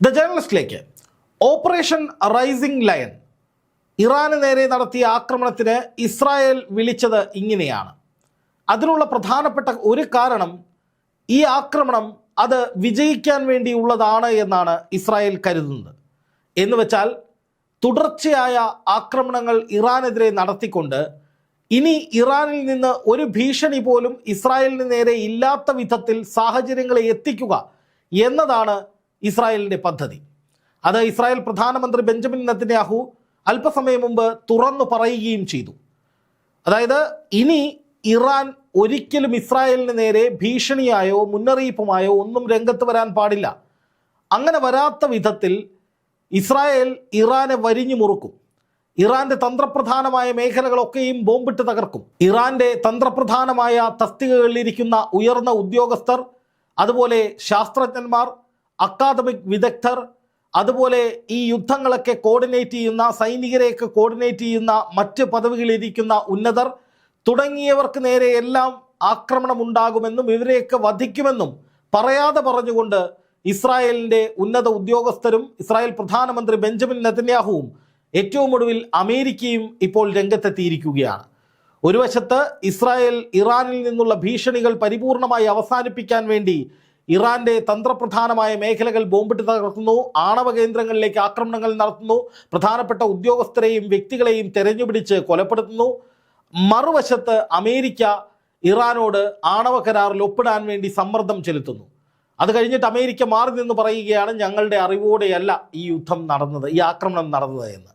The ജേർണലിസ്റ്റിലേക്ക് operation rising lion ഇറാന് നേരെ നടത്തിയ ആക്രമണത്തിന് ഇസ്രായേൽ വിളിച്ചത് ഇങ്ങനെയാണ്. അതിനുള്ള പ്രധാനപ്പെട്ട ഒരു കാരണം ഈ ആക്രമണം അത് വിജയിക്കാൻ വേണ്ടിയുള്ളതാണ് എന്നാണ് ഇസ്രായേൽ കരുതുന്നത്. എന്ന് വെച്ചാൽ തുടർച്ചയായ ആക്രമണങ്ങൾ ഇറാനെതിരെ നടത്തിക്കൊണ്ട് ഇനി ഇറാനിൽ നിന്ന് ഒരു ഭീഷണി പോലും ഇസ്രായേലിന് നേരെ ഇല്ലാത്ത വിധത്തിൽ സാഹചര്യങ്ങളെ എത്തിക്കുക എന്നതാണ് ഇസ്രായേലിന്റെ പദ്ധതി. അത് ഇസ്രായേൽ പ്രധാനമന്ത്രി ബെഞ്ചമിൻ നെത്തന്യാഹു അല്പസമയം മുമ്പ് തുറന്നു പറയുകയും ചെയ്തു. അതായത് ഇനി ഇറാൻ ഒരിക്കലും ഇസ്രായേലിന് നേരെ ഭീഷണിയായോ മുന്നറിയിപ്പുമായോ ഒന്നും രംഗത്ത് വരാൻ പാടില്ല. അങ്ങനെ വരാത്ത വിധത്തിൽ ഇസ്രായേൽ ഇറാനെ വരിഞ്ഞു മുറുക്കും. ഇറാന്റെ തന്ത്രപ്രധാനമായ മേഖലകളൊക്കെയും ബോംബിട്ട് തകർക്കും. ഇറാന്റെ തന്ത്രപ്രധാനമായ തസ്തികകളിലിരിക്കുന്ന ഉയർന്ന ഉദ്യോഗസ്ഥർ അതുപോലെ ശാസ്ത്രജ്ഞന്മാർ അക്കാദമിക് വിദഗ്ധർ അതുപോലെ ഈ യുദ്ധങ്ങളൊക്കെ കോർഡിനേറ്റ് ചെയ്യുന്ന സൈനികരെയൊക്കെ കോർഡിനേറ്റ് ചെയ്യുന്ന മറ്റ് പദവികളിരിക്കുന്ന ഉന്നതർ തുടങ്ങിയവർക്ക് നേരെ എല്ലാം ആക്രമണം ഉണ്ടാകുമെന്നും ഇവരെയൊക്കെ വധിക്കുമെന്നും പറയാതെ പറഞ്ഞുകൊണ്ട് ഇസ്രായേലിന്റെ ഉന്നത ഉദ്യോഗസ്ഥരും ഇസ്രായേൽ പ്രധാനമന്ത്രി ബെഞ്ചമിൻ നെതന്യാഹുവും ഏറ്റവും ഒടുവിൽ അമേരിക്കയും ഇപ്പോൾ രംഗത്തെത്തിയിരിക്കുകയാണ്. ഒരു വശത്ത് ഇസ്രായേൽ ഇറാനിൽ നിന്നുള്ള ഭീഷണികൾ പരിപൂർണമായി അവസാനിപ്പിക്കാൻ വേണ്ടി ഇറാന്റെ തന്ത്രപ്രധാനമായ മേഖലകൾ ബോംബിട്ട് തകർത്തുന്നു ആണവ കേന്ദ്രങ്ങളിലേക്ക് ആക്രമണങ്ങൾ നടത്തുന്നു. പ്രധാനപ്പെട്ട ഉദ്യോഗസ്ഥരെയും വ്യക്തികളെയും തെരഞ്ഞുപിടിച്ച് കൊലപ്പെടുത്തുന്നു. മറുവശത്ത് അമേരിക്ക ഇറാനോട് ആണവ കരാറിൽ ഒപ്പിടാൻ വേണ്ടി സമ്മർദ്ദം ചെലുത്തുന്നു. അത് കഴിഞ്ഞിട്ട് അമേരിക്ക മാറി നിന്ന് പറയുകയാണ് ഞങ്ങളുടെ അറിവോടെയല്ല ഈ യുദ്ധം നടന്നത് ഈ ആക്രമണം നടന്നത് എന്ന്.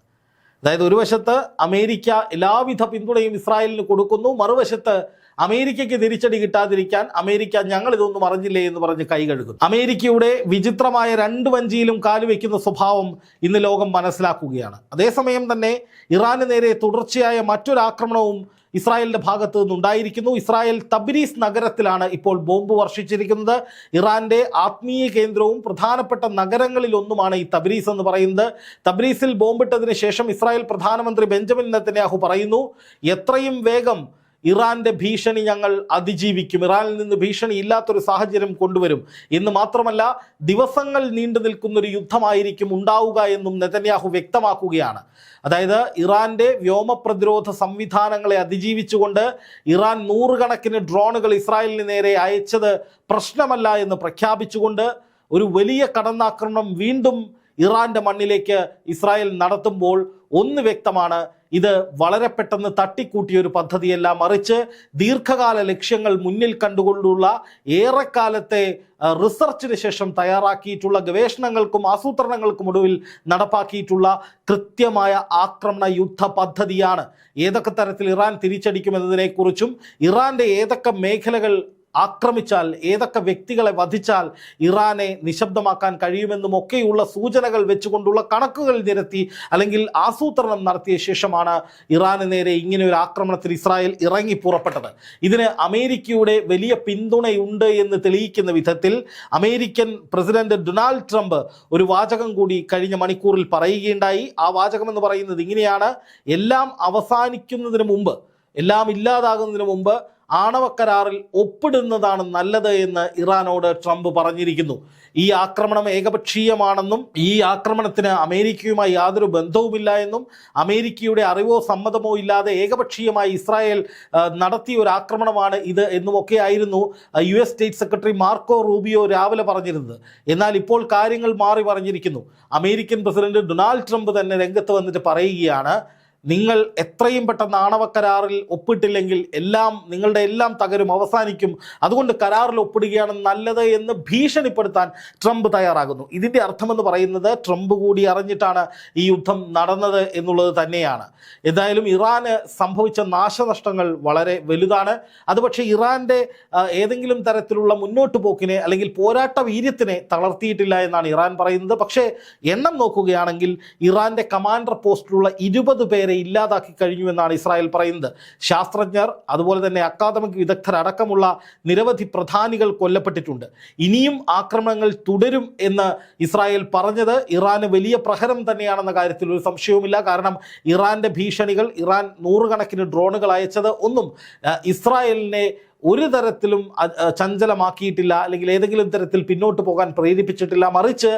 അതായത് ഒരു വശത്ത് അമേരിക്ക എല്ലാവിധ പിന്തുണയും ഇസ്രായേലിന് കൊടുക്കുന്നു. മറുവശത്ത് അമേരിക്കയ്ക്ക് തിരിച്ചടി കിട്ടാതിരിക്കാൻ അമേരിക്ക ഞങ്ങൾ ഇതൊന്നും അറിഞ്ഞില്ലേ എന്ന് പറഞ്ഞ് കൈ അമേരിക്കയുടെ വിചിത്രമായ രണ്ട് വഞ്ചിയിലും കാലുവെക്കുന്ന സ്വഭാവം ഇന്ന് ലോകം മനസ്സിലാക്കുകയാണ്. അതേസമയം തന്നെ ഇറാന് നേരെ തുടർച്ചയായ മറ്റൊരു ആക്രമണവും ഇസ്രായേലിന്റെ ഭാഗത്തു നിന്നുണ്ടായിരിക്കുന്നു. ഇസ്രായേൽ തബ്രീസ് നഗരത്തിലാണ് ഇപ്പോൾ ബോംബ് വർഷിച്ചിരിക്കുന്നത്. ഇറാന്റെ ആത്മീയ കേന്ദ്രവും പ്രധാനപ്പെട്ട നഗരങ്ങളിൽ ഒന്നുമാണ് ഈ തബ്രീസ് എന്ന് പറയുന്നത്. തബ്രീസിൽ ബോംബിട്ടതിന് ശേഷം ഇസ്രായേൽ പ്രധാനമന്ത്രി ബെഞ്ചമിൻ നെത്തന്യാഹു പറയുന്നു എത്രയും വേഗം ഇറാന്റെ ഭീഷണി ഞങ്ങൾ അതിജീവിക്കും. ഇറാനിൽ നിന്ന് ഭീഷണി ഇല്ലാത്തൊരു സാഹചര്യം കൊണ്ടുവരും. എന്ന് മാത്രമല്ല ദിവസങ്ങൾ നീണ്ടു നിൽക്കുന്നൊരു യുദ്ധമായിരിക്കും ഉണ്ടാവുക എന്നും നെതന്യാഹു വ്യക്തമാക്കുകയാണ്. അതായത് ഇറാന്റെ വ്യോമ പ്രതിരോധ സംവിധാനങ്ങളെ അതിജീവിച്ചുകൊണ്ട് ഇറാൻ നൂറുകണക്കിന് ഡ്രോണുകൾ ഇസ്രായേലിന് നേരെ അയച്ചത് പ്രശ്നമല്ല എന്ന് പ്രഖ്യാപിച്ചുകൊണ്ട് ഒരു വലിയ കടന്നാക്രമണം വീണ്ടും ഇറാന്റെ മണ്ണിലേക്ക് ഇസ്രായേൽ നടത്തുമ്പോൾ ഒന്ന് വ്യക്തമാണ് ഇത് വളരെ പെട്ടെന്ന് തട്ടിക്കൂട്ടിയ ഒരു പദ്ധതിയല്ല. മറിച്ച് ദീർഘകാല ലക്ഷ്യങ്ങൾ മുന്നിൽ കണ്ടുകൊണ്ടുള്ള ഏറെക്കാലത്തെ റിസർച്ചിന് ശേഷം തയ്യാറാക്കിയിട്ടുള്ള ഗവേഷണങ്ങൾക്കും ആസൂത്രണങ്ങൾക്കും ഒടുവിൽ നടപ്പാക്കിയിട്ടുള്ള കൃത്യമായ ആക്രമണ യുദ്ധ പദ്ധതിയാണ്. ഏതൊക്കെ തരത്തിൽ ഇറാൻ തിരിച്ചടിക്കുമെന്നതിനെക്കുറിച്ചും ഇറാന്റെ ഏതൊക്കെ മേഖലകൾ ആക്രമിച്ചാൽ ഏതൊക്കെ വ്യക്തികളെ വധിച്ചാൽ ഇറാനെ നിശബ്ദമാക്കാൻ കഴിയുമെന്നും ഒക്കെയുള്ള സൂചനകൾ വെച്ചുകൊണ്ടുള്ള കണക്കുകൾ നിരത്തി അല്ലെങ്കിൽ ആസൂത്രണം നടത്തിയ ശേഷമാണ് ഇറാന് നേരെ ഇങ്ങനെ ഒരു ആക്രമണത്തിൽ ഇസ്രായേൽ ഇറങ്ങി പുറപ്പെട്ടത്. ഇതിന് അമേരിക്കയുടെ വലിയ പിന്തുണയുണ്ട് എന്ന് തെളിയിക്കുന്ന വിധത്തിൽ അമേരിക്കൻ പ്രസിഡന്റ് ഡൊണാൾഡ് ട്രംപ് ഒരു വാചകം കൂടി കഴിഞ്ഞ മണിക്കൂറിൽ പറയുകയുണ്ടായി. ആ വാചകം എന്ന് പറയുന്നത് ഇങ്ങനെയാണ്. എല്ലാം അവസാനിക്കുന്നതിന് മുമ്പ് എല്ലാം ഇല്ലാതാകുന്നതിന് മുമ്പ് ആണവ കരാറിൽ ഒപ്പിടുന്നതാണ് നല്ലത് എന്ന് ഇറാനോട് ട്രംപ് പറഞ്ഞിരിക്കുന്നു. ഈ ആക്രമണം ഏകപക്ഷീയമാണെന്നും ഈ ആക്രമണത്തിന് അമേരിക്കയുമായി യാതൊരു ബന്ധവുമില്ല എന്നും അമേരിക്കയുടെ അറിവോ സമ്മതമോ ഇല്ലാതെ ഏകപക്ഷീയമായി ഇസ്രായേൽ നടത്തിയ ഒരു ആക്രമണമാണ് ഇത് എന്നുമൊക്കെ ആയിരുന്നു U S state secretary Marco Rubio രാവിലെ പറഞ്ഞിരുന്നത്. എന്നാൽ ഇപ്പോൾ കാര്യങ്ങൾ മാറി പറഞ്ഞിരിക്കുന്നു. അമേരിക്കൻ പ്രസിഡന്റ് ഡൊണാൾഡ് ട്രംപ് തന്നെ രംഗത്ത് വന്നിട്ട് പറയുകയാണ് നിങ്ങൾ എത്രയും പെട്ടെന്ന് ആണവ കരാറിൽ ഒപ്പിട്ടില്ലെങ്കിൽ എല്ലാം നിങ്ങളുടെ എല്ലാം തകരും അവസാനിക്കും. അതുകൊണ്ട് കരാറിൽ ഒപ്പിടുകയാണ് നല്ലത് എന്ന് ഭീഷണിപ്പെടുത്താൻ ട്രംപ് തയ്യാറാകുന്നു. ഇതിന്റെ അർത്ഥമെന്ന് പറയുന്നത് ട്രംപ് കൂടി അറിഞ്ഞിട്ടാണ് ഈ യുദ്ധം നടന്നത് എന്നുള്ളത് തന്നെയാണ്. എന്തായാലും ഇറാന് സംഭവിച്ച നാശനഷ്ടങ്ങൾ വളരെ വലുതാണ്. അത് പക്ഷേ ഇറാന്റെ ഏതെങ്കിലും തരത്തിലുള്ള മുന്നോട്ട് പോക്കിനെ അല്ലെങ്കിൽ പോരാട്ട വീര്യത്തിനെ തളർത്തിയിട്ടില്ല എന്നാണ് ഇറാൻ പറയുന്നത്. പക്ഷേ എണ്ണം നോക്കുകയാണെങ്കിൽ ഇറാന്റെ കമാൻഡർ പോസ്റ്റിലുള്ള ഇരുപത് പേരെ ഇല്ലാതാക്കി കഴിഞ്ഞു എന്നാണ് ഇസ്രായേൽ പറയുന്നത്. ശാസ്ത്രജ്ഞർ അതുപോലെ തന്നെ അക്കാദമിക് വിദഗ്ധരടക്കമുള്ള നിരവധി പ്രധാനികൾ കൊല്ലപ്പെട്ടിട്ടുണ്ട്. ഇനിയും ആക്രമണങ്ങൾ തുടരും എന്ന് ഇസ്രായേൽ പറഞ്ഞത് ഇറാന് വലിയ പ്രഹരം തന്നെയാണെന്ന കാര്യത്തിൽ ഒരു സംശയവുമില്ല. കാരണം ഇറാന്റെ ഭീഷണികൾ ഇറാൻ നൂറുകണക്കിന് ഡ്രോണുകൾ അയച്ചത് ഒന്നും ഇസ്രായേലിനെ ഒരു തരത്തിലും ചഞ്ചലമാക്കിയിട്ടില്ല. അല്ലെങ്കിൽ ഏതെങ്കിലും തരത്തിൽ പിന്നോട്ട് പോകാൻ പ്രേരിപ്പിച്ചിട്ടില്ല. മറിച്ച്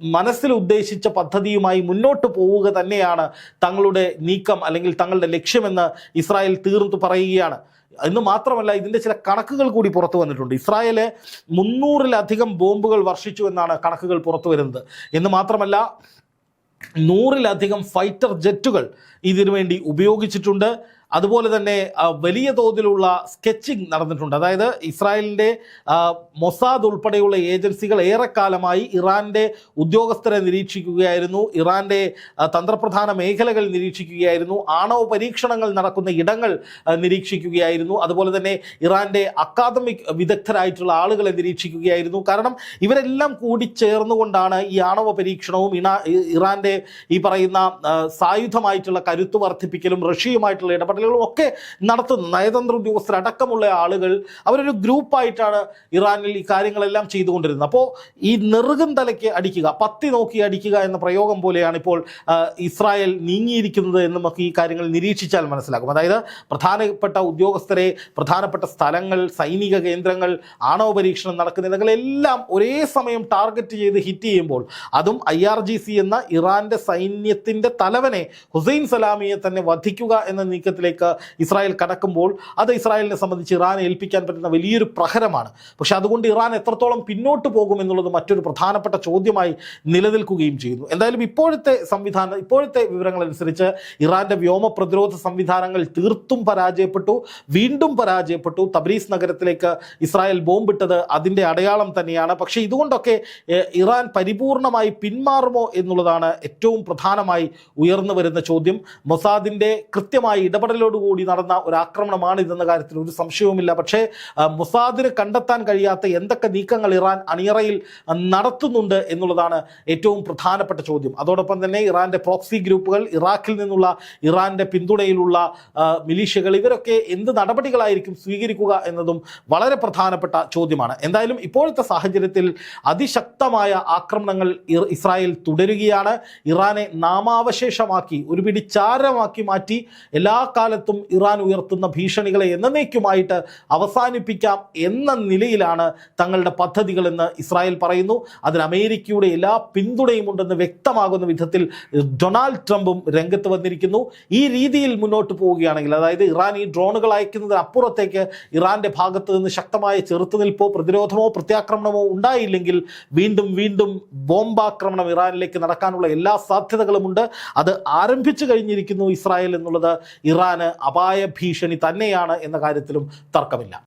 മനസ്സിൽ ഉദ്ദേശിച്ച പദ്ധതിയുമായി മുന്നോട്ട് പോവുക തന്നെയാണ് തങ്ങളുടെ നീക്കം അല്ലെങ്കിൽ തങ്ങളുടെ ലക്ഷ്യമെന്ന് ഇസ്രായേൽ തീർത്തു പറയുകയാണ്. എന്ന് മാത്രമല്ല ഇതിന്റെ ചില കണക്കുകൾ കൂടി പുറത്തു വന്നിട്ടുണ്ട്. ഇസ്രായേൽ മുന്നൂറിലധികം ബോംബുകൾ വർഷിച്ചു എന്നാണ് കണക്കുകൾ പുറത്തു വരുന്നത്. എന്ന് മാത്രമല്ല നൂറിലധികം ഫൈറ്റർ ജെറ്റുകൾ ഇതിനുവേണ്ടി ഉപയോഗിച്ചിട്ടുണ്ട്. അതുപോലെ തന്നെ വലിയ തോതിലുള്ള സ്കെച്ചിങ് നടന്നിട്ടുണ്ട്. അതായത് ഇസ്രായേലിന്റെ മൊസാദ് ഉൾപ്പെടെയുള്ള ഏജൻസികൾ ഏറെക്കാലമായി ഇറാന്റെ ഉദ്യോഗസ്ഥരെ നിരീക്ഷിക്കുകയായിരുന്നു. ഇറാന്റെ തന്ത്രപ്രധാന മേഖലകൾ നിരീക്ഷിക്കുകയായിരുന്നു. ആണവ പരീക്ഷണങ്ങൾ നടക്കുന്ന ഇടങ്ങൾ നിരീക്ഷിക്കുകയായിരുന്നു. അതുപോലെ തന്നെ ഇറാന്റെ അക്കാദമിക് വിദഗ്ധരായിട്ടുള്ള ആളുകളെ നിരീക്ഷിക്കുകയായിരുന്നു. കാരണം ഇവരെല്ലാം കൂടി ചേർന്നുകൊണ്ടാണ് ഈ ആണവ പരീക്ഷണവും ഇറാന്റെ ഈ പറയുന്ന സായുധമായിട്ടുള്ള കരുത്ത് വർദ്ധിപ്പിക്കലും റഷ്യയുമായിട്ടുള്ള ഇടപെടലുകളും ഒക്കെ നടത്തുന്ന നയതന്ത്ര ഉദ്യോഗസ്ഥരടക്കമുള്ള ആളുകൾ അവരൊരു ഗ്രൂപ്പായിട്ടാണ് ഇറാനിൽ ഈ കാര്യങ്ങളെല്ലാം ചെയ്തുകൊണ്ടിരുന്നത്. അപ്പോൾ ഈ നെറുകും തലയ്ക്ക് അടിക്കുക പത്തി നോക്കി അടിക്കുക എന്ന പ്രയോഗം പോലെയാണ് ഇപ്പോൾ ഇസ്രായേൽ നീങ്ങിയിരിക്കുന്നത് എന്ന് നമുക്ക് ഈ കാര്യങ്ങൾ നിരീക്ഷിച്ചാൽ മനസ്സിലാക്കും അതായത് പ്രധാനപ്പെട്ട ഉദ്യോഗസ്ഥരെ പ്രധാനപ്പെട്ട സ്ഥലങ്ങൾ സൈനിക കേന്ദ്രങ്ങൾ ആണവ പരീക്ഷണം നടക്കുന്നിടങ്ങളെല്ലാം ഒരേ സമയം ടാർഗറ്റ് ചെയ്ത് ഹിറ്റ് ചെയ്യുമ്പോൾ അതും ഐ ആർ ജി സി എന്ന ഇറാന്റെ സൈന്യത്തിന്റെ തലവനെ ഹുസൈൻ സലാമിയെ തന്നെ വധിക്കുക എന്ന നീക്കത്തിലേക്ക് ഇസ്രായേൽ കടക്കുമ്പോൾ അത് ഇസ്രായേലിനെ സംബന്ധിച്ച് ഇറാനെ ഏൽപ്പിക്കാൻ പറ്റുന്ന വലിയൊരു പ്രഹരമാണ്. പക്ഷേ അതുകൊണ്ട് ഇറാൻ എത്രത്തോളം പിന്നോട്ട് പോകും എന്നുള്ളത് മറ്റൊരു പ്രധാനപ്പെട്ട ചോദ്യമായി നിലനിൽക്കുകയും ചെയ്യുന്നു. എന്തായാലും ഇപ്പോഴത്തെ സംവിധാനം ഇപ്പോഴത്തെ വിവരങ്ങൾ അനുസരിച്ച് ഇറാന്റെ വ്യോമ പ്രതിരോധ സംവിധാനങ്ങൾ തീർത്തും പരാജയപ്പെട്ടു. വീണ്ടും പരാജയപ്പെട്ടു. തബ്രീസ് നഗരത്തിലേക്ക് ഇസ്രായേൽ ബോംബിട്ടത് അതിന്റെ അടയാളം തന്നെയാണ്. പക്ഷേ ഇതുകൊണ്ടൊക്കെ ഇറാൻ പരിപൂർണമായി പിന്മാറുമോ എന്നുള്ളതാണ് ഏറ്റവും പ്രധാനമായി ഉയർന്നു വരുന്ന ചോദ്യം. മൊസാദിന്റെ കൃത്യമായ ഇടപെടലോടുകൂടി നടന്ന ഒരു ആക്രമണമാണ് ഇതെന്ന കാര്യത്തിൽ ഒരു സംശയവുമില്ല. പക്ഷേ മുസാദിന് കണ്ടെത്താൻ കഴിയാത്ത എന്തൊക്കെ നീക്കങ്ങൾ ഇറാൻ അണിയറയിൽ നടത്തുന്നുണ്ട് എന്നുള്ളതാണ് ഏറ്റവും പ്രധാനപ്പെട്ട ചോദ്യം. അതോടൊപ്പം തന്നെ ഇറാന്റെ പ്രോക്സി ഗ്രൂപ്പുകൾ ഇറാഖിൽ നിന്നുള്ള ഇറാന്റെ പിന്തുണയിലുള്ള മിലീഷ്യകൾ ഇവരൊക്കെ എന്ത് നടപടികളായിരിക്കും സ്വീകരിക്കുക എന്നതും വളരെ പ്രധാനപ്പെട്ട ചോദ്യമാണ്. എന്തായാലും ഇപ്പോഴത്തെ സാഹചര്യത്തിൽ അതിശക്തമായ ആക്രമണങ്ങൾ ഇസ്രായേൽ തുടരുകയാണ്. ഇറാനെ നാമാവശേഷമാക്കി ഒരു പിടി ചാരമാക്കി മാറ്റി എല്ലാ കാലത്തും ഇറാൻ ഉയർത്തുന്ന ഭീഷണികളെ എന്നേക്കുമായിട്ട് അവസാനിപ്പിക്കാം എന്ന നിലയിലാണ് തങ്ങളുടെ പദ്ധതികളെന്ന് ഇസ്രായേൽ പറയുന്നു. അതിന് അമേരിക്കയുടെ എല്ലാ പിന്തുണയും ഉണ്ടെന്ന് വ്യക്തമാകുന്ന വിധത്തിൽ ഡൊണാൾഡ് ട്രംപും രംഗത്ത് വന്നിരിക്കുന്നു. ഈ രീതിയിൽ മുന്നോട്ട് പോവുകയാണെങ്കിൽ അതായത് ഇറാൻ ഈ ഡ്രോണുകൾ അയക്കുന്നതിന് അപ്പുറത്തേക്ക് ഇറാന്റെ ഭാഗത്ത് നിന്ന് ശക്തമായ ചെറുത്തുനിൽപ്പോ പ്രതിരോധമോ പ്രത്യാക്രമണമോ ഉണ്ടായില്ലെങ്കിൽ വീണ്ടും വീണ്ടും ബോംബാക്രമണം ഇറാനിലേക്ക് നടക്കാനുള്ള എല്ലാ സാധ്യതകളുമുണ്ട്. അത് ആരംഭിച്ചു കഴിഞ്ഞിരിക്കുന്നു ഇസ്രായേൽ എന്നുള്ളത് അപായ ഭീഷണി തന്നെയാണ് എന്ന കാര്യത്തിലും തർക്കമില്ല.